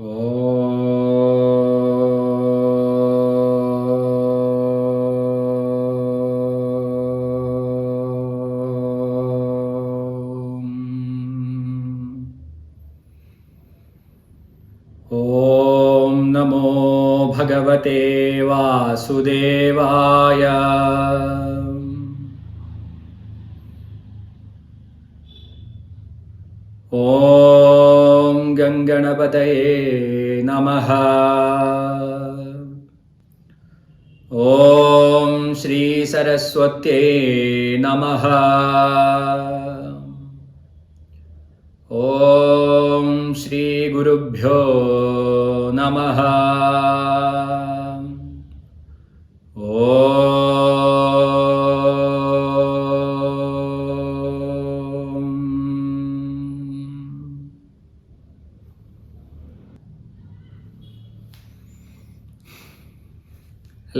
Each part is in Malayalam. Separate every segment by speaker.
Speaker 1: ॐ नमो भगवते वासुदेवाय। ॐ गङ्गणपतये ॐ श्रीसरस्वत्यै नमः। ॐ श्रीगुरुभ्यो नमः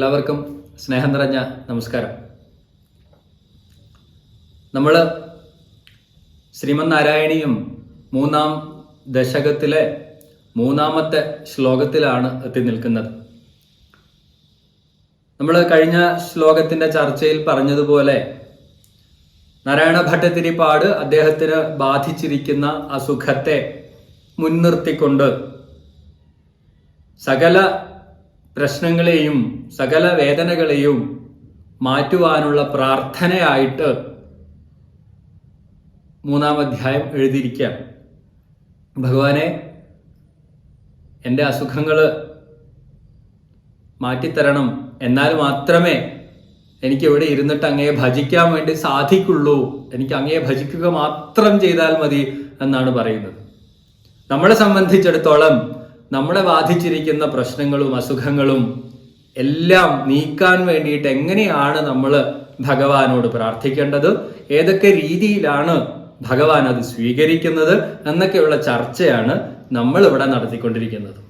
Speaker 1: എല്ലാവർക്കും സ്നേഹം നിറഞ്ഞ നമസ്കാരം. നമ്മൾ ശ്രീമന്നാരായണിയും മൂന്നാം ദശകത്തിലെ മൂന്നാമത്തെ ശ്ലോകത്തിലാണ് എത്തി നിൽക്കുന്നത്. നമ്മൾ കഴിഞ്ഞ ശ്ലോകത്തിന്റെ ചർച്ചയിൽ പറഞ്ഞതുപോലെ നാരായണ ഭട്ടതിരിപ്പാട് അദ്ദേഹത്തിന് ബാധിച്ചിരിക്കുന്ന അസുഖത്തെ മുൻനിർത്തിക്കൊണ്ട് സകല പ്രശ്നങ്ങളെയും സകല വേദനകളെയും മാറ്റുവാനുള്ള പ്രാർത്ഥനയായിട്ട് മൂന്നാം അധ്യായം എഴുതിയിരിക്കാം. ഭഗവാനെ എന്റെ അസുഖങ്ങൾ മാറ്റിത്തരണം. എന്നാൽ മാത്രമേ എനിക്ക് ഇവിടെ ഇരുന്നിട്ട് അങ്ങയെ ഭജിക്കാൻ വേണ്ടി സാധിക്കുള്ളൂ. എനിക്ക് അങ്ങയെ ഭജിക്കുക മാത്രം ചെയ്താൽ മതി എന്നാണ് പറയുന്നത്. നമ്മളെ സംബന്ധിച്ചിടത്തോളം നമ്മളെ ബാധിച്ചിരിക്കുന്ന പ്രശ്നങ്ങളും അസുഖങ്ങളും എല്ലാം നീക്കാൻ വേണ്ടിയിട്ട് എങ്ങനെയാണ് നമ്മൾ ഭഗവാനോട് പ്രാർത്ഥിക്കേണ്ടത്? ഏതൊക്കെ രീതിയിലാണ് ഭഗവാൻ അത് സ്വീകരിക്കുന്നത്? എന്നൊക്കെയുള്ള ചർച്ചയാണ് നമ്മൾ ഇവിടെ നടത്തിക്കൊണ്ടിരിക്കുന്നത്.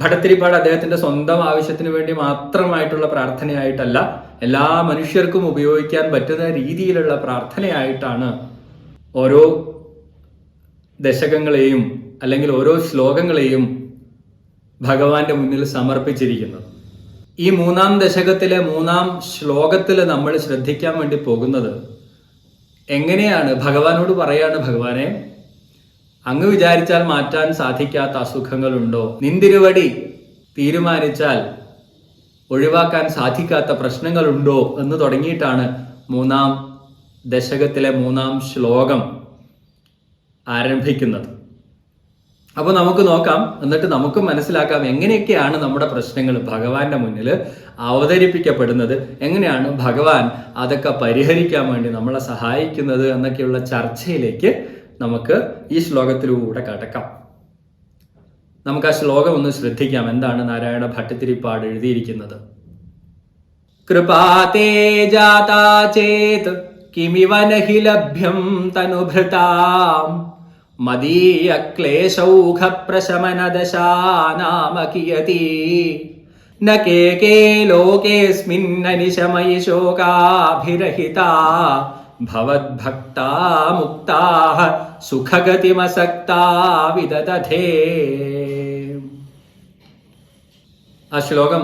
Speaker 1: ഭടത്തിരിപ്പാട് അദ്ദേഹത്തിന്റെ സ്വന്തം ആവശ്യത്തിന് വേണ്ടി മാത്രമായിട്ടുള്ള പ്രാർത്ഥനയായിട്ടല്ല എല്ലാ മനുഷ്യർക്കും ഉപയോഗിക്കാൻ പറ്റുന്ന രീതിയിലുള്ള പ്രാർത്ഥനയായിട്ടാണ് ഓരോ ദശകങ്ങളെയും അല്ലെങ്കിൽ ഓരോ ശ്ലോകങ്ങളെയും ഭഗവാന്റെ മുന്നിൽ സമർപ്പിച്ചിരിക്കുന്നത് ഈ മൂന്നാം ദശകത്തിലെ മൂന്നാം ശ്ലോകത്തിൽ നമ്മൾ ശ്രദ്ധിക്കാൻ വേണ്ടി പോകുന്നത് എങ്ങനെയാണ്? ഭഗവാനോട് പറയാണ് ഭഗവാനെ അങ്ങ് വിചാരിച്ചാൽ മാറ്റാൻ സാധിക്കാത്ത അസുഖങ്ങളുണ്ടോ? നിന്തിരുവടി തീരുമാനിച്ചാൽ ഒഴിവാക്കാൻ സാധിക്കാത്ത പ്രശ്നങ്ങളുണ്ടോ? എന്ന് തുടങ്ങിയിട്ടാണ് മൂന്നാം ദശകത്തിലെ മൂന്നാം ശ്ലോകം ആരംഭിക്കുന്നത്. അപ്പോൾ നമുക്ക് നോക്കാം എന്നിട്ട് നമുക്ക് മനസ്സിലാക്കാം എങ്ങനെയൊക്കെയാണ് നമ്മുടെ പ്രശ്നങ്ങൾ ഭഗവാന്റെ മുന്നിൽ അവതരിപ്പിക്കപ്പെടുന്നത് എങ്ങനെയാണ് ഭഗവാൻ അതൊക്കെ പരിഹരിക്കാൻ വേണ്ടി നമ്മളെ സഹായിക്കുന്നത് എന്നൊക്കെയുള്ള ചർച്ചയിലേക്ക് നമുക്ക് ഈ ശ്ലോകത്തിലൂടെ കടക്കാം. നമുക്ക് ആ ശ്ലോകം ഒന്ന് ശ്രദ്ധിക്കാം എന്താണ് നാരായണ ഭട്ടത്തിരിപ്പാട് എഴുതിയിരിക്കുന്നത്. കൃപാതേ ജാതാ ചേത് കിമിവ ലഭ്യം തനുഭൃതാം. മദീയ ക്ലേശൗഘ പ്രശമന ദശാനാമ കിയതി ന കേ കേ ലോകേസ്മിന്നനിശമയി ശോകാഭിരഹിതാ ഭവദ്ഭക്താ മുക്താ സുഖഗതിമസക്താ വിദധേ ആ ശ്ലോകം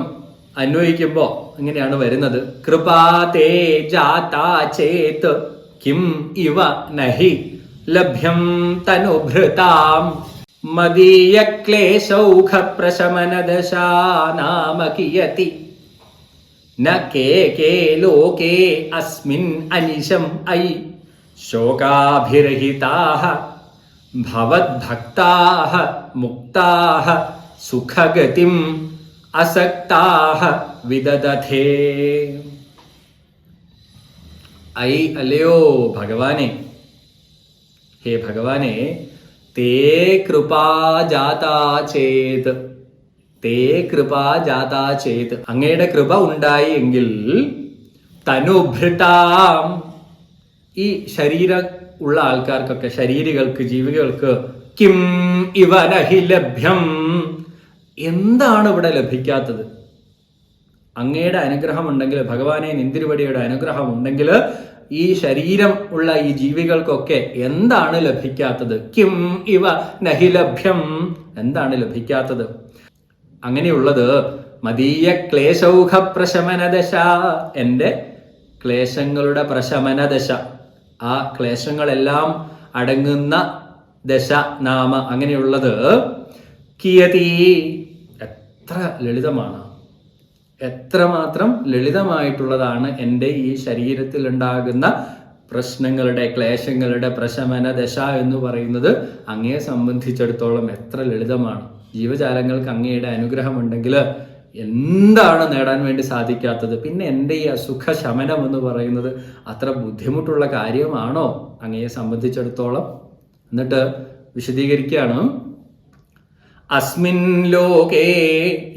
Speaker 1: അന്വയിക്കുമ്പോൾ ഇങ്ങനെയാണ് വരുന്നത്. കൃപാ തേ ജാതാ ചേത് കിം ഇവ നഹി. ലഭ്യം തനുഭൃതാം മദീയ ക്ലേശൗഘ പ്രശമന ദശാനാമ കിയതി ന കേ കേ ലോകേ അസ്മിൻ അനിശം ഐ ശോകാഭിരഹിതാഃ ഭവദ്ഭക്താഃ മുക്താഃ സുഖഗതിം അസക്താഃ വിദധേ ഐ അല്ലയോ ഭഗവാനെ ഹേ ഭഗവാനെ തേ കൃപാ ജാതാ ചേത്. തേ കൃപാ ജാതാ ചേത്. അങ്ങയുടെ കൃപ ഉണ്ടായി എങ്കിൽ തനുഭൃതാം. ഈ ശരീര ഉള്ള ആൾക്കാർക്കൊക്കെ ശരീരികൾക്ക് ജീവികൾക്ക് കിം ഇവ നഹി ലഭ്യം. എന്താണ് ഇവിടെ ലഭിക്കാത്തത്? അങ്ങയുടെ അനുഗ്രഹം ഉണ്ടെങ്കിൽ ഭഗവാനെ നിന്തിരുവടിയുടെ അനുഗ്രഹം ഉണ്ടെങ്കിൽ ഈ ശരീരം ഉള്ള ഈ ജീവികൾക്കൊക്കെ എന്താണ് ലഭിക്കാത്തത്? കിം ഇവ നഹിലഭ്യം എന്താണ് ലഭിക്കാത്തത്? അങ്ങനെയുള്ളത് മതീയ ക്ലേശൗഖ പ്രശമന ദശ എന്റെ ക്ലേശങ്ങളുടെ പ്രശമന ദശ ആ ക്ലേശങ്ങളെല്ലാം അടങ്ങുന്ന ദശ നാമ അങ്ങനെയുള്ളത് കിയതി. എത്ര ലളിതമാണ്. എത്രമാത്രം ലളിതമായിട്ടുള്ളതാണ് എന്റെ ഈ ശരീരത്തിൽ ഉണ്ടാകുന്ന പ്രശ്നങ്ങളുടെ ക്ലേശങ്ങളുടെ പ്രശമന ദശ എന്ന് പറയുന്നത് അങ്ങയെ സംബന്ധിച്ചിടത്തോളം എത്ര ലളിതമാണ്. ജീവജാലങ്ങൾക്ക് അങ്ങയുടെ അനുഗ്രഹമുണ്ടെങ്കിൽ എന്താണ് നേടാൻ വേണ്ടി സാധിക്കാത്തത്? പിന്നെ എന്റെ ഈ അസുഖ ശമനം എന്ന് പറയുന്നത് അത്ര ബുദ്ധിമുട്ടുള്ള കാര്യമാണോ അങ്ങയെ സംബന്ധിച്ചിടത്തോളം? എന്നിട്ട് വിശദീകരിക്കുകയാണ്. അസ്മിൻ ലോകേ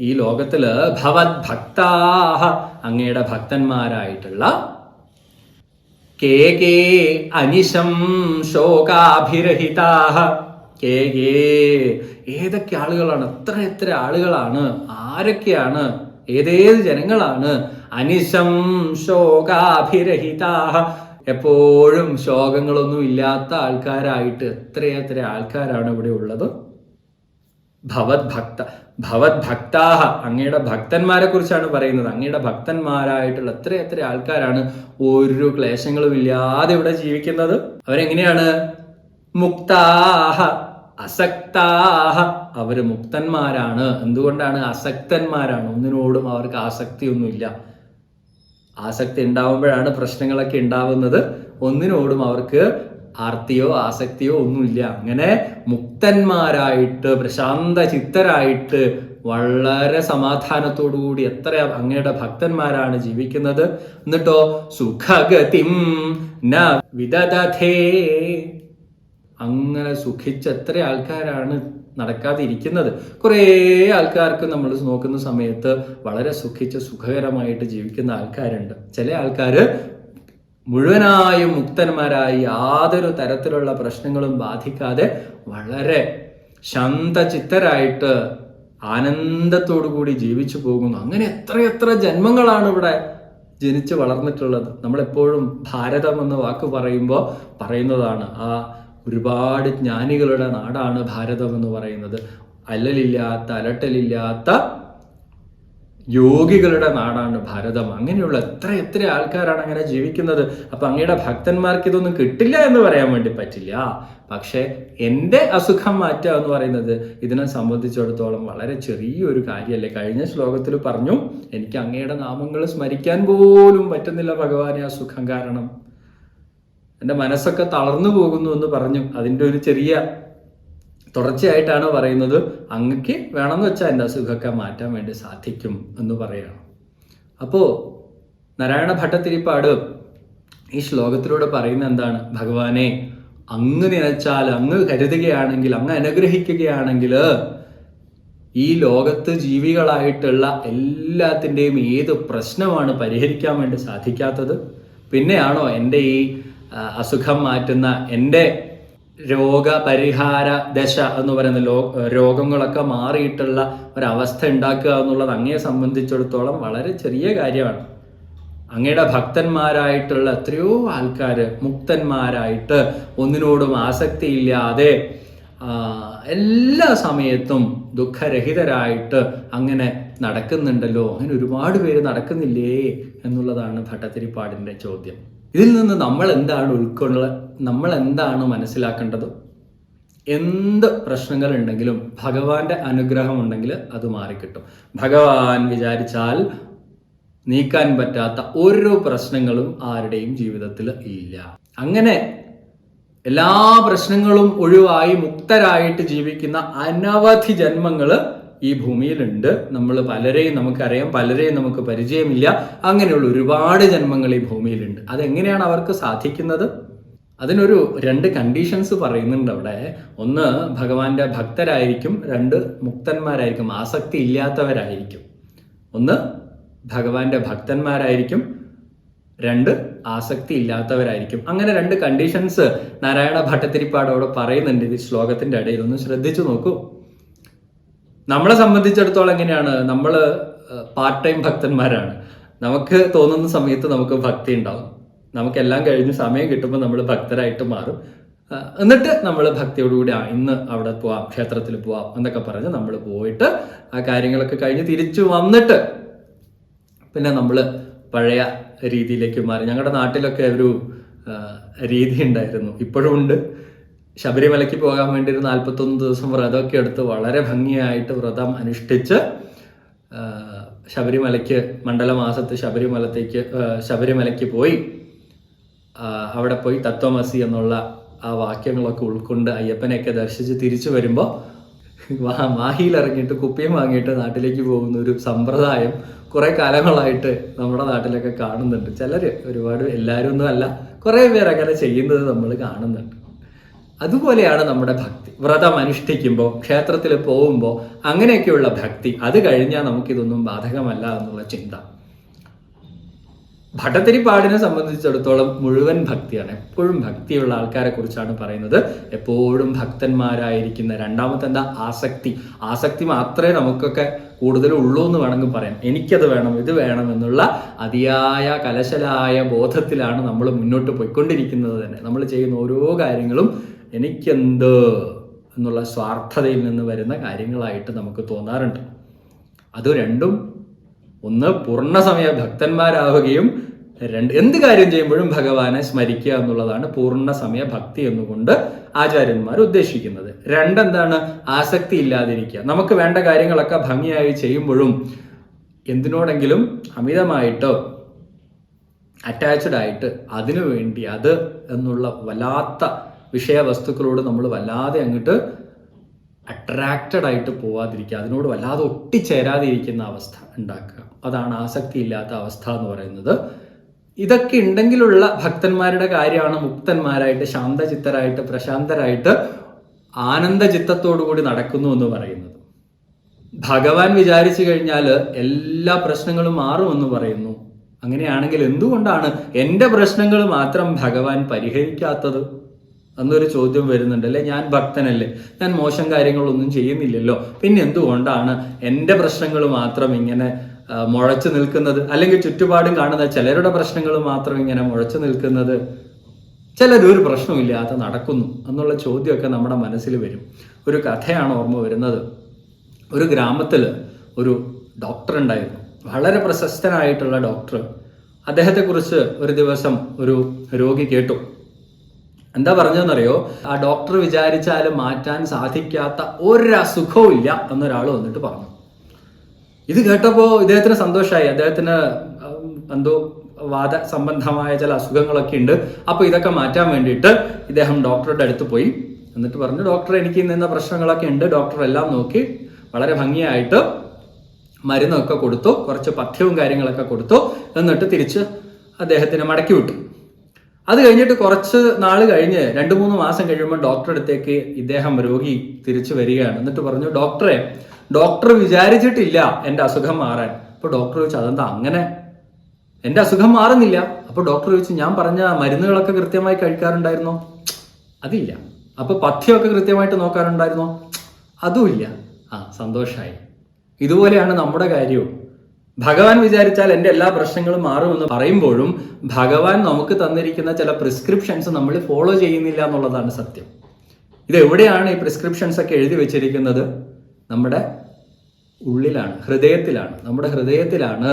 Speaker 1: ഈ ലോകത്തിൽ ഭവത് ഭക്താഹ അങ്ങയുടെ ഭക്തന്മാരായിട്ടുള്ള കേ കേ അനിശം ശോകാഭിരഹിതാഹ. കേ കേ ഏതൊക്കെ ആളുകളാണ്? എത്ര എത്ര ആളുകളാണ്? ആരൊക്കെയാണ്? ഏതേത് ജനങ്ങളാണ്? അനിശം ശോകാഭിരഹിതാഹ. എപ്പോഴും ശോകങ്ങളൊന്നും ഇല്ലാത്ത ആൾക്കാരായിട്ട് എത്ര എത്ര ആൾക്കാരാണ് ഇവിടെ ഉള്ളത്? ഭവത് ഭക്ത ഭവത് ഭക്താഹ അങ്ങയുടെ ഭക്തന്മാരെ കുറിച്ചാണ് പറയുന്നത്. അങ്ങയുടെ ഭക്തന്മാരായിട്ടുള്ള എത്ര എത്ര ആൾക്കാരാണ് ഒരു ക്ലേശങ്ങളും ഇല്ലാതെ ഇവിടെ ജീവിക്കുന്നത്? അവരെങ്ങനെയാണ്? മുക്താഹ അസക്താഹ. അവർ മുക്തന്മാരാണ്. എന്തുകൊണ്ടാണ് അസക്തന്മാരാണ്? ഒന്നിനോടും അവർക്ക് ആസക്തിയൊന്നുമില്ല. ആസക്തി ഉണ്ടാവുമ്പോഴാണ് പ്രശ്നങ്ങളൊക്കെ ഉണ്ടാവുന്നത്. ഒന്നിനോടും അവർക്ക് ആർത്തിയോ ആസക്തിയോ ഒന്നുമില്ല. അങ്ങനെ മുക്തന്മാരായിട്ട് പ്രശാന്ത ചിത്തരായിട്ട് വളരെ സമാധാനത്തോടുകൂടി എത്ര അങ്ങയുടെ ഭക്തന്മാരാണ് ജീവിക്കുന്നത്. എന്നിട്ടോ സുഖഗതിം ന അങ്ങനെ സുഖിച്ച് എത്ര ആൾക്കാരാണ് നടക്കാതെ ഇരിക്കുന്നത് കുറേ ആൾക്കാർക്ക് നമ്മൾ നോക്കുന്ന സമയത്ത് വളരെ സുഖിച്ച് സുഖകരമായിട്ട് ജീവിക്കുന്ന ആൾക്കാരുണ്ട്. ചില ആൾക്കാര് മുഴുവനായും മുക്തന്മാരായി യാതൊരു തരത്തിലുള്ള പ്രശ്നങ്ങളും ബാധിക്കാതെ വളരെ ശാന്തചിത്തരായിട്ട് ആനന്ദത്തോടു കൂടി ജീവിച്ചു പോകുന്നു. അങ്ങനെ എത്രയെത്ര എത്ര ജന്മങ്ങളാണ് ഇവിടെ ജനിച്ച് വളർന്നിട്ടുള്ളത്. നമ്മളെപ്പോഴും ഭാരതം എന്ന വാക്ക് പറയുമ്പോൾ പറയുന്നതാണ് ആ ഒരുപാട് ജ്ഞാനികളുടെ നാടാണ് ഭാരതം എന്ന് പറയുന്നത്. അല്ലലില്ലാത്ത അലട്ടലില്ലാത്ത യോഗികളുടെ നാടാണ് ഭാരതം. അങ്ങനെയുള്ള എത്ര എത്ര ആൾക്കാരാണ് അങ്ങനെ ജീവിക്കുന്നത്? അപ്പൊ അങ്ങയുടെ ഭക്തന്മാർക്ക് ഇതൊന്നും കിട്ടില്ല എന്ന് പറയാൻ വേണ്ടി പറ്റില്ല. പക്ഷെ എന്റെ അസുഖം മാറ്റുക എന്ന് പറയുന്നത് ഇതിനെ സംബന്ധിച്ചിടത്തോളം വളരെ ചെറിയൊരു കാര്യമല്ലേ? കഴിഞ്ഞ ശ്ലോകത്തിൽ പറഞ്ഞു എനിക്ക് അങ്ങയുടെ നാമങ്ങൾ സ്മരിക്കാൻ പോലും പറ്റുന്നില്ല ഭഗവാനെ അസുഖം കാരണം. എന്റെ മനസ്സൊക്കെ തളർന്നു പോകുന്നു എന്ന് പറഞ്ഞു. അതിന്റെ ഒരു ചെറിയ തുടർച്ചയായിട്ടാണ് പറയുന്നത്? അങ്ങക്ക് വേണമെന്ന് വെച്ചാൽ എന്റെ അസുഖമൊക്കെ മാറ്റാൻ വേണ്ടി സാധിക്കും എന്ന് പറയണം. അപ്പോൾ നാരായണ ഭട്ടത്തിരിപ്പാട് ഈ ശ്ലോകത്തിലൂടെ പറയുന്ന എന്താണ്? ഭഗവാനെ അങ്ങ് നനച്ചാൽ അങ്ങ് കരുതുകയാണെങ്കിൽ അങ്ങ് അനുഗ്രഹിക്കുകയാണെങ്കിൽ ഈ ലോകത്ത് ജീവികളായിട്ടുള്ള എല്ലാത്തിന്റെയും ഏത് പ്രശ്നമാണ് പരിഹരിക്കാൻ വേണ്ടി സാധിക്കാത്തത്? പിന്നെയാണോ എന്റെ ഈ അസുഖം മാറ്റുന്ന എന്റെ രോഗപരിഹാര ദശ എന്ന് പറയുന്ന ലോ രോഗങ്ങളൊക്കെ മാറിയിട്ടുള്ള ഒരവസ്ഥ ഉണ്ടാക്കുക എന്നുള്ളത് അങ്ങയെ സംബന്ധിച്ചിടത്തോളം വളരെ ചെറിയ കാര്യമാണ്. അങ്ങയുടെ ഭക്തന്മാരായിട്ടുള്ള എത്രയോ ആൾക്കാർ മുക്തന്മാരായിട്ട് ഒന്നിനോടും ആസക്തിയില്ലാതെ എല്ലാ സമയത്തും ദുഃഖരഹിതരായിട്ട് അങ്ങനെ നടക്കുന്നുണ്ടല്ലോ. അങ്ങനെ ഒരുപാട് പേര് നടക്കുന്നില്ലേ എന്നുള്ളതാണ് ഭട്ടത്തിരിപ്പാടിന്റെ ചോദ്യം. ഇതിൽ നിന്ന് നമ്മൾ എന്താണ് ഉൾക്കൊള്ള നമ്മൾ എന്താണ് മനസ്സിലാക്കേണ്ടത്? എന്ത് പ്രശ്നങ്ങൾ ഉണ്ടെങ്കിലും ഭഗവാന്റെ അനുഗ്രഹം ഉണ്ടെങ്കിൽ അത് മാറിക്കിട്ടും. ഭഗവാൻ വിചാരിച്ചാൽ നീക്കാൻ പറ്റാത്ത ഓരോ പ്രശ്നങ്ങളും ആരുടെയും ജീവിതത്തിൽ ഇല്ല. അങ്ങനെ എല്ലാ പ്രശ്നങ്ങളും ഒഴിവായി മുക്തരായിട്ട് ജീവിക്കുന്ന അനവധി ജന്മങ്ങൾ ഈ ഭൂമിയിലുണ്ട്. നമ്മൾ പലരെയും നമുക്കറിയാം പലരെയും നമുക്ക് പരിചയമില്ല. അങ്ങനെയുള്ള ഒരുപാട് ജന്മങ്ങൾ ഈ ഭൂമിയിലുണ്ട്. അതെങ്ങനെയാണ് അവർക്ക് സാധിക്കുന്നത്? അതിനൊരു രണ്ട് കണ്ടീഷൻസ് പറയുന്നുണ്ട് അവിടെ. ഒന്ന് ഭഗവാന്റെ ഭക്തരായിരിക്കും. രണ്ട് മുക്തന്മാരായിരിക്കും. ആസക്തി ഇല്ലാത്തവരായിരിക്കും. ഒന്ന് ഭഗവാന്റെ ഭക്തന്മാരായിരിക്കും. രണ്ട് ആസക്തി ഇല്ലാത്തവരായിരിക്കും. അങ്ങനെ രണ്ട് കണ്ടീഷൻസ് നാരായണ ഭട്ടത്തിരിപ്പാട് അവിടെ പറയുന്നുണ്ട്. ഈ ശ്ലോകത്തിന്റെ ഇടയിൽ ഒന്ന് ശ്രദ്ധിച്ചു നോക്കൂ. നമ്മളെ സംബന്ധിച്ചിടത്തോളം എങ്ങനെയാണ്? നമ്മൾ പാർട്ട് ടൈം ഭക്തന്മാരാണ്. നമുക്ക് തോന്നുന്ന സമയത്ത് നമുക്ക് ഭക്തി ഉണ്ടാവും. നമുക്കെല്ലാം കഴിഞ്ഞ് സമയം കിട്ടുമ്പോൾ നമ്മൾ ഭക്തരായിട്ട് മാറും. എന്നിട്ട് നമ്മൾ ഭക്തിയോടുകൂടി ആ ഇന്ന് അവിടെ പോവാം ക്ഷേത്രത്തിൽ പോവാം എന്നൊക്കെ പറഞ്ഞ് നമ്മൾ പോയിട്ട് ആ കാര്യങ്ങളൊക്കെ കഴിഞ്ഞ് തിരിച്ചു വന്നിട്ട് പിന്നെ നമ്മൾ പഴയ രീതിയിലേക്ക് മാറി. ഞങ്ങളുടെ നാട്ടിലൊക്കെ ഒരു രീതി ഉണ്ടായിരുന്നു. ഇപ്പോഴും ഉണ്ട്. ശബരിമലയ്ക്ക് പോകാൻ വേണ്ടി ഒരു നാൽപ്പത്തൊന്ന് ദിവസം വ്രതമൊക്കെ എടുത്ത് വളരെ ഭംഗിയായിട്ട് വ്രതം അനുഷ്ഠിച്ച് ശബരിമലയ്ക്ക് മണ്ഡലമാസത്ത് ശബരിമലത്തേക്ക് ശബരിമലയ്ക്ക് പോയി അവിടെ പോയി തത്വമസി എന്നുള്ള ആ വാക്യങ്ങളൊക്കെ ഉൾക്കൊണ്ട് അയ്യപ്പനെയൊക്കെ ദർശിച്ച് തിരിച്ചു വരുമ്പോൾ മാഹിയിൽ ഇറങ്ങിയിട്ട് കുപ്പിയും വാങ്ങിയിട്ട് നാട്ടിലേക്ക് പോകുന്ന ഒരു സമ്പ്രദായം കുറേ കാലങ്ങളായിട്ട് നമ്മുടെ നാട്ടിലൊക്കെ കാണുന്നുണ്ട്. ചിലർ ഒരുപാട് എല്ലാവരും ഒന്നും അല്ല കുറേ പേർ അങ്ങനെ ചെയ്യുന്നത് നമ്മൾ കാണുന്നുണ്ട്. അതുപോലെയാണ് നമ്മുടെ ഭക്തി. വ്രതം അനുഷ്ഠിക്കുമ്പോൾ ക്ഷേത്രത്തിൽ പോകുമ്പോൾ അങ്ങനെയൊക്കെയുള്ള ഭക്തി. അത് കഴിഞ്ഞാൽ നമുക്കിതൊന്നും ബാധകമല്ല എന്നുള്ള ചിന്ത. ഭട്ടത്തിരിപ്പാടിനെ സംബന്ധിച്ചിടത്തോളം മുഴുവൻ ഭക്തിയാണ്. എപ്പോഴും ഭക്തിയുള്ള ആൾക്കാരെ കുറിച്ചാണ് പറയുന്നത്. എപ്പോഴും ഭക്തന്മാരായിരിക്കുന്ന രണ്ടാമത്തെ എന്താ ആസക്തി. ആസക്തി മാത്രമേ നമുക്കൊക്കെ കൂടുതൽ ഉള്ളൂ എന്ന് വേണമെങ്കിൽ പറയാം. എനിക്കത് വേണം ഇത് വേണം എന്നുള്ള അതിയായ കലശലായ ബോധത്തിലാണ് നമ്മൾ മുന്നോട്ട് പോയിക്കൊണ്ടിരിക്കുന്നത് തന്നെ. നമ്മൾ ചെയ്യുന്ന ഓരോ കാര്യങ്ങളും എനിക്കെന്ത് എന്നുള്ള സ്വാർത്ഥതയിൽ നിന്ന് വരുന്ന കാര്യങ്ങളായിട്ട് നമുക്ക് തോന്നാറുണ്ട്. അത് രണ്ടും ഒന്ന് പൂർണസമയ ഭക്തന്മാരാവുകയും രണ്ട് എന്ത് കാര്യം ചെയ്യുമ്പോഴും ഭഗവാനെ സ്മരിക്കുക എന്നുള്ളതാണ് പൂർണസമയ ഭക്തി എന്നുകൊണ്ട് ആചാര്യന്മാർ ഉദ്ദേശിക്കുന്നത്. രണ്ടെന്താണ്? ആസക്തി ഇല്ലാതിരിക്കുക. നമുക്ക് വേണ്ട കാര്യങ്ങളൊക്കെ ഭംഗിയായി ചെയ്യുമ്പോഴും എന്തിനോടെങ്കിലും അമിതമായിട്ടോ അറ്റാച്ച്ഡ് ആയിട്ട് അതിനു വേണ്ടി അത് എന്നുള്ള വല്ലാത്ത വിഷയവസ്തുക്കളോട് നമ്മൾ വല്ലാതെ അങ്ങോട്ട് അട്രാക്റ്റഡ് ആയിട്ട് പോവാതിരിക്കുക അതിനോട് വല്ലാതെ ഒട്ടിച്ചേരാതിരിക്കുന്ന അവസ്ഥ ഉണ്ടാക്കുക. അതാണ് ആസക്തി ഇല്ലാത്ത അവസ്ഥ എന്ന് പറയുന്നത്. ഇതൊക്കെ ഉണ്ടെങ്കിലുള്ള ഭക്തന്മാരുടെ കാര്യമാണ് മുക്തന്മാരായിട്ട് ശാന്തചിത്തരായിട്ട് പ്രശാന്തരായിട്ട് ആനന്ദചിത്തത്തോടു കൂടി നടക്കുന്നു എന്ന് പറയുന്നത്. ഭഗവാൻ വിചാരിച്ചു കഴിഞ്ഞാൽ എല്ലാ പ്രശ്നങ്ങളും മാറുമെന്ന് പറയുന്നു. അങ്ങനെയാണെങ്കിൽ എന്തുകൊണ്ടാണ് എന്റെ പ്രശ്നങ്ങൾ മാത്രം ഭഗവാൻ പരിഹരിക്കാത്തത്? എന്നൊരു ചോദ്യം വരുന്നുണ്ട് അല്ലെ ഞാൻ ഭക്തനല്ലേ? ഞാൻ മോശം കാര്യങ്ങളൊന്നും ചെയ്യുന്നില്ലല്ലോ. പിന്നെ എന്തുകൊണ്ടാണ് എന്റെ പ്രശ്നങ്ങൾ മാത്രം ഇങ്ങനെ മുഴച്ചു നിൽക്കുന്നത്? അല്ലെങ്കിൽ ചുറ്റുപാടും കാണുന്ന ചിലരുടെ പ്രശ്നങ്ങൾ മാത്രം ഇങ്ങനെ മുഴച്ചു നിൽക്കുന്നത്? ചിലരൊരു പ്രശ്നമില്ലാതെ നടക്കുന്നു എന്നുള്ള ചോദ്യമൊക്കെ നമ്മുടെ മനസ്സിൽ വരും. ഒരു കഥയാണ് ഓർമ്മ വരുന്നത്. ഒരു ഗ്രാമത്തിൽ ഒരു ഡോക്ടർ ഉണ്ടായിരുന്നു. വളരെ പ്രശസ്തനായിട്ടുള്ള ഡോക്ടർ. അദ്ദേഹത്തെക്കുറിച്ച് ഒരു ദിവസം ഒരു രോഗി കേട്ടു. എന്താ പറഞ്ഞതെന്നറിയോ? ആ ഡോക്ടർ വിചാരിച്ചാലും മാറ്റാൻ സാധിക്കാത്ത ഒരസുഖവും ഇല്ല എന്നൊരാൾ വന്നിട്ട് പറഞ്ഞു. ഇത് കേട്ടപ്പോൾ ഇദ്ദേഹത്തിന് സന്തോഷമായി അദ്ദേഹത്തിന് എന്തോ വാദ സംബന്ധമായ ചില അസുഖങ്ങളൊക്കെ ഉണ്ട്. അപ്പോൾ ഇതൊക്കെ മാറ്റാൻ വേണ്ടിയിട്ട് ഇദ്ദേഹം ഡോക്ടറുടെ അടുത്ത് പോയി. എന്നിട്ട് പറഞ്ഞു ഡോക്ടർ എനിക്ക് ഇന്ന പ്രശ്നങ്ങളൊക്കെ ഉണ്ട്. ഡോക്ടർ എല്ലാം നോക്കി. വളരെ ഭംഗിയായിട്ട് മരുന്നൊക്കെ കൊടുത്തു. കുറച്ച് പഥ്യവും കാര്യങ്ങളൊക്കെ കൊടുത്തു. എന്നിട്ട് തിരിച്ച് അദ്ദേഹത്തിന് മടക്കി വിട്ടു. അത് കഴിഞ്ഞിട്ട് കുറച്ച് നാൾ കഴിഞ്ഞ് രണ്ട് മൂന്ന് മാസം കഴിയുമ്പോൾ ഡോക്ടറെ അടുത്തേക്ക് ഇദ്ദേഹം രോഗി തിരിച്ചു വരികയാണ്. എന്നിട്ട് പറഞ്ഞു ഡോക്ടറെ ഡോക്ടർ വിചാരിച്ചിട്ടില്ല എന്റെ അസുഖം മാറാൻ. അപ്പോൾ ഡോക്ടർ ചോദിച്ചു അതെന്താ അങ്ങനെ? എന്റെ അസുഖം മാറുന്നില്ല. അപ്പോൾ ഡോക്ടർ ചോദിച്ചു ഞാൻ പറഞ്ഞ മരുന്നുകളൊക്കെ കൃത്യമായി കഴിക്കാറുണ്ടായിരുന്നോ? അതില്ല. അപ്പോൾ പഥ്യമൊക്കെ കൃത്യമായിട്ട് നോക്കാറുണ്ടായിരുന്നോ? അതുമില്ല ആ സന്തോഷമായി ഇതുപോലെയാണ് നമ്മുടെ കാര്യവും. ഭഗവാൻ വിചാരിച്ചാൽ എന്റെ എല്ലാ പ്രശ്നങ്ങളും മാറുമെന്ന് പറയുമ്പോഴും ഭഗവാൻ നമുക്ക് തന്നിരിക്കുന്ന ചില പ്രിസ്ക്രിപ്ഷൻസ് നമ്മൾ ഫോളോ ചെയ്യുന്നില്ല എന്നുള്ളതാണ് സത്യം. ഇത് എവിടെയാണ് ഈ പ്രിസ്ക്രിപ്ഷൻസ് ഒക്കെ എഴുതി വെച്ചിരിക്കുന്നത്? നമ്മുടെ ഉള്ളിലാണ് ഹൃദയത്തിലാണ്. നമ്മുടെ ഹൃദയത്തിലാണ്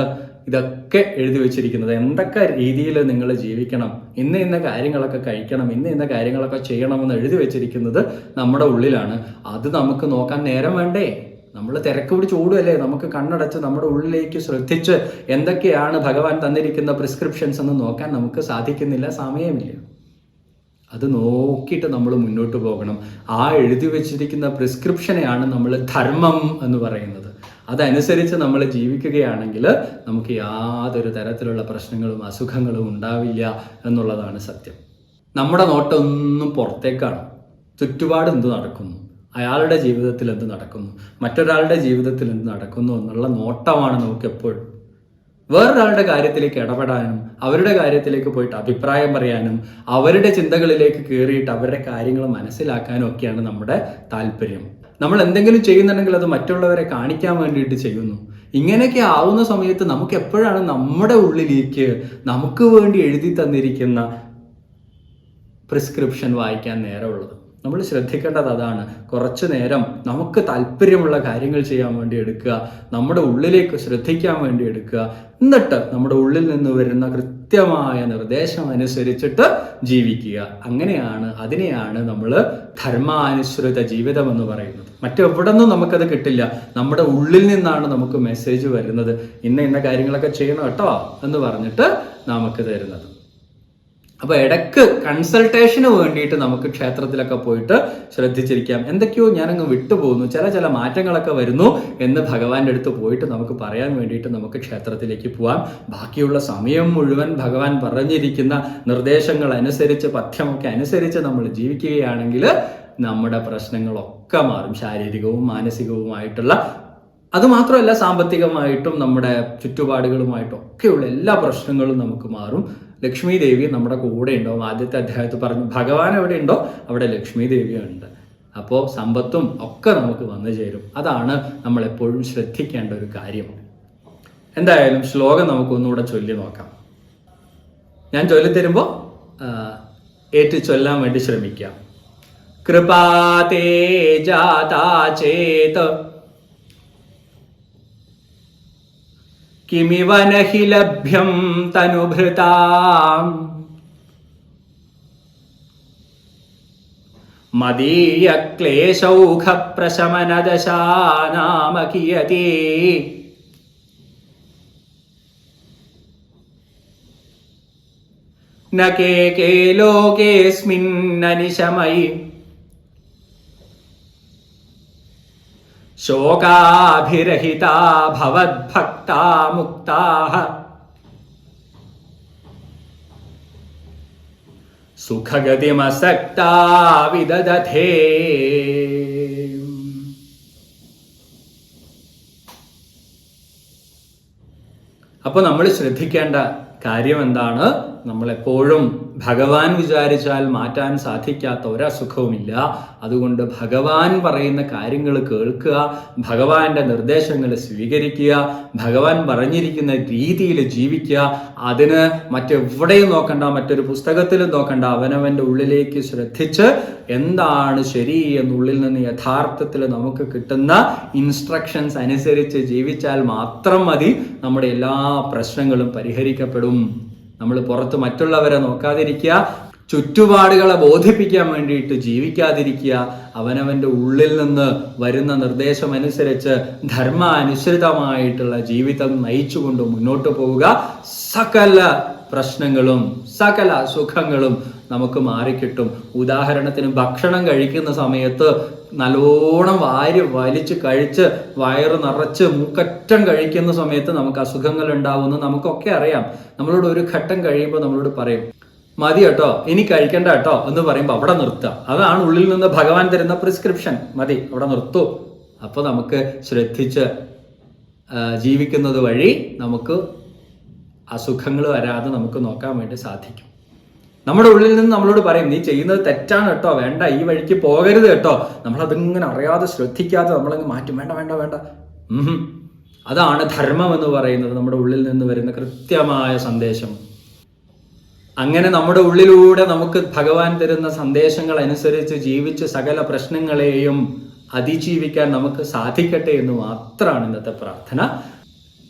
Speaker 1: ഇതൊക്കെ എഴുതി വെച്ചിരിക്കുന്നത്. എന്തൊക്കെ രീതിയിൽ നിങ്ങൾ ജീവിക്കണം ഇന്ന ഇന്ന കാര്യങ്ങളൊക്കെ കഴിക്കണം ഇന്ന ഇന്ന കാര്യങ്ങളൊക്കെ ചെയ്യണമെന്ന് എഴുതി വെച്ചിരിക്കുന്നത് നമ്മുടെ ഉള്ളിലാണ്. അത് നമുക്ക് നോക്കാൻ നേരം വേണ്ടേ? നമ്മൾ തിരക്ക് പിടിച്ച് ഓടുകയല്ലേ? നമുക്ക് കണ്ണടച്ച് നമ്മുടെ ഉള്ളിലേക്ക് ശ്രദ്ധിച്ച് എന്തൊക്കെയാണ് ഭഗവാൻ തന്നിരിക്കുന്ന പ്രിസ്ക്രിപ്ഷൻസ് എന്ന് നോക്കാൻ നമുക്ക് സാധിക്കുന്നില്ല സമയമില്ല. അത് നോക്കിയിട്ട് നമ്മൾ മുന്നോട്ട് പോകണം. ആ എഴുതി വെച്ചിരിക്കുന്ന പ്രിസ്ക്രിപ്ഷനെയാണ് നമ്മൾ ധർമ്മം എന്ന് പറയുന്നത്. അതനുസരിച്ച് നമ്മൾ ജീവിക്കുകയാണെങ്കിൽ നമുക്ക് യാതൊരു തരത്തിലുള്ള പ്രശ്നങ്ങളും അസുഖങ്ങളും ഉണ്ടാവില്ല എന്നുള്ളതാണ് സത്യം. നമ്മുടെ നോട്ടൊന്നും പുറത്തേക്കാണ്. ചുറ്റുപാട് എന്ത് നടക്കുന്നു? അയാളുടെ ജീവിതത്തിൽ എന്ത് നടക്കുന്നു? മറ്റൊരാളുടെ ജീവിതത്തിൽ എന്ത് നടക്കുന്നു എന്നുള്ള നോട്ടമാണ് നമുക്ക് എപ്പോഴും വേറൊരാളുടെ കാര്യത്തിലേക്ക് ഇടപെടാനും അവരുടെ കാര്യത്തിലേക്ക് പോയിട്ട് അഭിപ്രായം പറയാനും അവരുടെ ചിന്തകളിലേക്ക് കയറിയിട്ട് അവരുടെ കാര്യങ്ങൾ മനസ്സിലാക്കാനും ഒക്കെയാണ് നമ്മുടെ താല്പര്യം. നമ്മൾ എന്തെങ്കിലും ചെയ്യുന്നുണ്ടെങ്കിൽ അത് മറ്റുള്ളവരെ കാണിക്കാൻ വേണ്ടിയിട്ട് ചെയ്യുന്നു. ഇങ്ങനെയൊക്കെ ആവുന്ന സമയത്ത് നമുക്ക് എപ്പോഴാണ് നമ്മുടെ ഉള്ളിലേക്ക് നമുക്ക് വേണ്ടി എഴുതി തന്നിരിക്കുന്ന പ്രിസ്ക്രിപ്ഷൻ വായിക്കാൻ നേരമുള്ളത്? നമ്മൾ ശ്രദ്ധിക്കേണ്ടത് അതാണ്. കുറച്ചു നേരം നമുക്ക് താല്പര്യമുള്ള കാര്യങ്ങൾ ചെയ്യാൻ വേണ്ടി എടുക്കുക നമ്മുടെ ഉള്ളിലേക്ക് ശ്രദ്ധിക്കാൻ വേണ്ടി എടുക്കുക. എന്നിട്ട് നമ്മുടെ ഉള്ളിൽ നിന്ന് വരുന്ന കൃത്യമായ നിർദ്ദേശം അനുസരിച്ചിട്ട് ജീവിക്കുക. അങ്ങനെയാണ് അതിനെയാണ് നമ്മൾ ധർമാനുസൃത ജീവിതം എന്ന് പറയുന്നത്. മറ്റെവിടെ നിന്നും നമുക്കത് കിട്ടില്ല. നമ്മുടെ ഉള്ളിൽ നിന്നാണ് നമുക്ക് മെസ്സേജ് വരുന്നത്. ഇന്ന ഇന്ന കാര്യങ്ങളൊക്കെ ചെയ്യണം കേട്ടോ എന്ന് പറഞ്ഞിട്ട് നമുക്ക് തരുന്നത്. അപ്പൊ ഇടയ്ക്ക് കൺസൾട്ടേഷന് വേണ്ടിയിട്ട് നമുക്ക് ക്ഷേത്രത്തിലൊക്കെ പോയിട്ട് ശ്രദ്ധിച്ചിരിക്കാം. എന്തൊക്കെയോ ഞാനങ്ങ് വിട്ടുപോകുന്നു. ചില ചില മാറ്റങ്ങളൊക്കെ വരുന്നു എന്ന് ഭഗവാന്റെ അടുത്ത് പോയിട്ട് നമുക്ക് പറയാൻ വേണ്ടിയിട്ട് നമുക്ക് ക്ഷേത്രത്തിലേക്ക് പോവാം. ബാക്കിയുള്ള സമയം മുഴുവൻ ഭഗവാൻ പറഞ്ഞിരിക്കുന്ന നിർദ്ദേശങ്ങൾ അനുസരിച്ച് പഥ്യമൊക്കെ അനുസരിച്ച് നമ്മൾ ജീവിക്കുകയാണെങ്കിൽ നമ്മുടെ പ്രശ്നങ്ങളൊക്കെ മാറും. ശാരീരികവും മാനസികവുമായിട്ടുള്ള അതുമാത്രമല്ല സാമ്പത്തികമായിട്ടും നമ്മുടെ ചുറ്റുപാടുകളുമായിട്ടും ഒക്കെയുള്ള എല്ലാ പ്രശ്നങ്ങളും നമുക്ക് മാറും. ലക്ഷ്മി ദേവി നമ്മുടെ കൂടെ ഉണ്ടാവും ആദ്യത്തെ അധ്യായത്തിൽ പറഞ്ഞു. ഭഗവാൻ എവിടെ ഉണ്ടോ? അവിടെ ലക്ഷ്മി ദേവിയുണ്ട് അപ്പോൾ സമ്പത്തും ഒക്കെ നമുക്ക് വന്നു ചേരും. അതാണ് നമ്മൾ എപ്പോഴും ശ്രദ്ധിക്കേണ്ട ഒരു കാര്യം. എന്തായാലും ശ്ലോകം നമുക്കൊന്നുകൂടെ ചൊല്ലി നോക്കാം. ഞാൻ ചൊല്ലിത്തരുമ്പോൾ ഏറ്റു ചൊല്ലാൻ വേണ്ടി ശ്രമിക്കാം. കൃപാതേ ജാതാ ചേത് കിമിവ നഹി ലഭ്യം തനുഭൃതാം. മദീയ ക്ലേശൗഖ പ്രശമനദശാനാമ കിയതി ന കേ കേ ശോകാഭിരഹിതാ ഭവദ്ഭക്താ മുക്താഃ. സുഖഗതിമസക്താ അപ്പോൾ നമ്മൾ ശ്രദ്ധിക്കേണ്ട കാര്യം എന്താണ് നമ്മളെപ്പോഴും ഭഗവാൻ വിചാരിച്ചാൽ മാറ്റാൻ സാധിക്കാത്ത ഒരസുഖവുമില്ല. അതുകൊണ്ട് ഭഗവാൻ പറയുന്ന കാര്യങ്ങൾ കേൾക്കുക ഭഗവാന്റെ നിർദ്ദേശങ്ങൾ സ്വീകരിക്കുക ഭഗവാൻ പറഞ്ഞിരിക്കുന്ന രീതിയിൽ ജീവിക്കുക. അതിന് മറ്റെവിടെയും നോക്കണ്ട മറ്റൊരു പുസ്തകത്തിലും നോക്കണ്ട. അവനവന്റെ ഉള്ളിലേക്ക് ശ്രദ്ധിച്ച് എന്താണ് ശരി എന്നുള്ളിൽ നിന്ന് യഥാർത്ഥത്തിൽ നമുക്ക് കിട്ടുന്ന ഇൻസ്ട്രക്ഷൻസ് അനുസരിച്ച് ജീവിച്ചാൽ മാത്രം മതി. നമ്മുടെ എല്ലാ പ്രശ്നങ്ങളും പരിഹരിക്കപ്പെടും. നമ്മൾ പുറത്ത് മറ്റുള്ളവരെ നോക്കാതിരിക്കുക ചുറ്റുപാടുകളെ ബോധിപ്പിക്കാൻ വേണ്ടിയിട്ട് ജീവിക്കാതിരിക്കുക അവനവന്റെ ഉള്ളിൽ നിന്ന് വരുന്ന നിർദ്ദേശം അനുസരിച്ച് ധർമാനുസൃതമായിട്ടുള്ള ജീവിതം നയിച്ചുകൊണ്ട് മുന്നോട്ട് പോവുക. സകല പ്രശ്നങ്ങളും സകല സുഖങ്ങളും നമുക്ക് മാറിക്കിട്ടും. ഉദാഹരണത്തിന് ഭക്ഷണം കഴിക്കുന്ന സമയത്ത് നല്ലോണം വാരി വലിച്ച് കഴിച്ച് വയറ് നിറച്ച് മൂക്കറ്റം കഴിക്കുന്ന സമയത്ത് നമുക്ക് അസുഖങ്ങൾ ഉണ്ടാവുമെന്ന് നമുക്കൊക്കെ അറിയാം. നമ്മളോട് ഒരു ഘട്ടം കഴിയുമ്പോൾ നമ്മളോട് പറയും മതി കേട്ടോ ഇനി കഴിക്കണ്ട കേട്ടോ എന്ന് പറയുമ്പോൾ അവിടെ നിർത്തുക. അതാണ് ഉള്ളിൽ നിന്ന് ഭഗവാൻ തരുന്ന പ്രിസ്ക്രിപ്ഷൻ മതി അവിടെ നിർത്തൂ. അപ്പോൾ നമുക്ക് ശ്രദ്ധിച്ച് ജീവിക്കുന്നത് വഴി നമുക്ക് അസുഖങ്ങൾ വരാതെ നമുക്ക് നോക്കാൻ വേണ്ടി സാധിക്കും. നമ്മുടെ ഉള്ളിൽ നിന്ന് നമ്മളോട് പറയും നീ ചെയ്യുന്നത് തെറ്റാണ് കേട്ടോ വേണ്ട ഈ വഴിക്ക് പോകരുത് കേട്ടോ. നമ്മളതിങ്ങനെ അറിയാതെ ശ്രദ്ധിക്കാതെ നമ്മളങ്ങ് മാറ്റും. വേണ്ട വേണ്ട വേണ്ട. അതാണ് ധർമ്മം എന്ന് പറയുന്നത് നമ്മുടെ ഉള്ളിൽ നിന്ന് വരുന്ന കൃത്യമായ സന്ദേശം. അങ്ങനെ നമ്മുടെ ഉള്ളിലൂടെ നമുക്ക് ഭഗവാൻ തരുന്ന സന്ദേശങ്ങൾ അനുസരിച്ച് ജീവിച്ച് സകല പ്രശ്നങ്ങളെയും അതിജീവിക്കാൻ നമുക്ക് സാധിക്കട്ടെ എന്ന് മാത്രമാണ് ഇന്നത്തെ പ്രാർത്ഥന.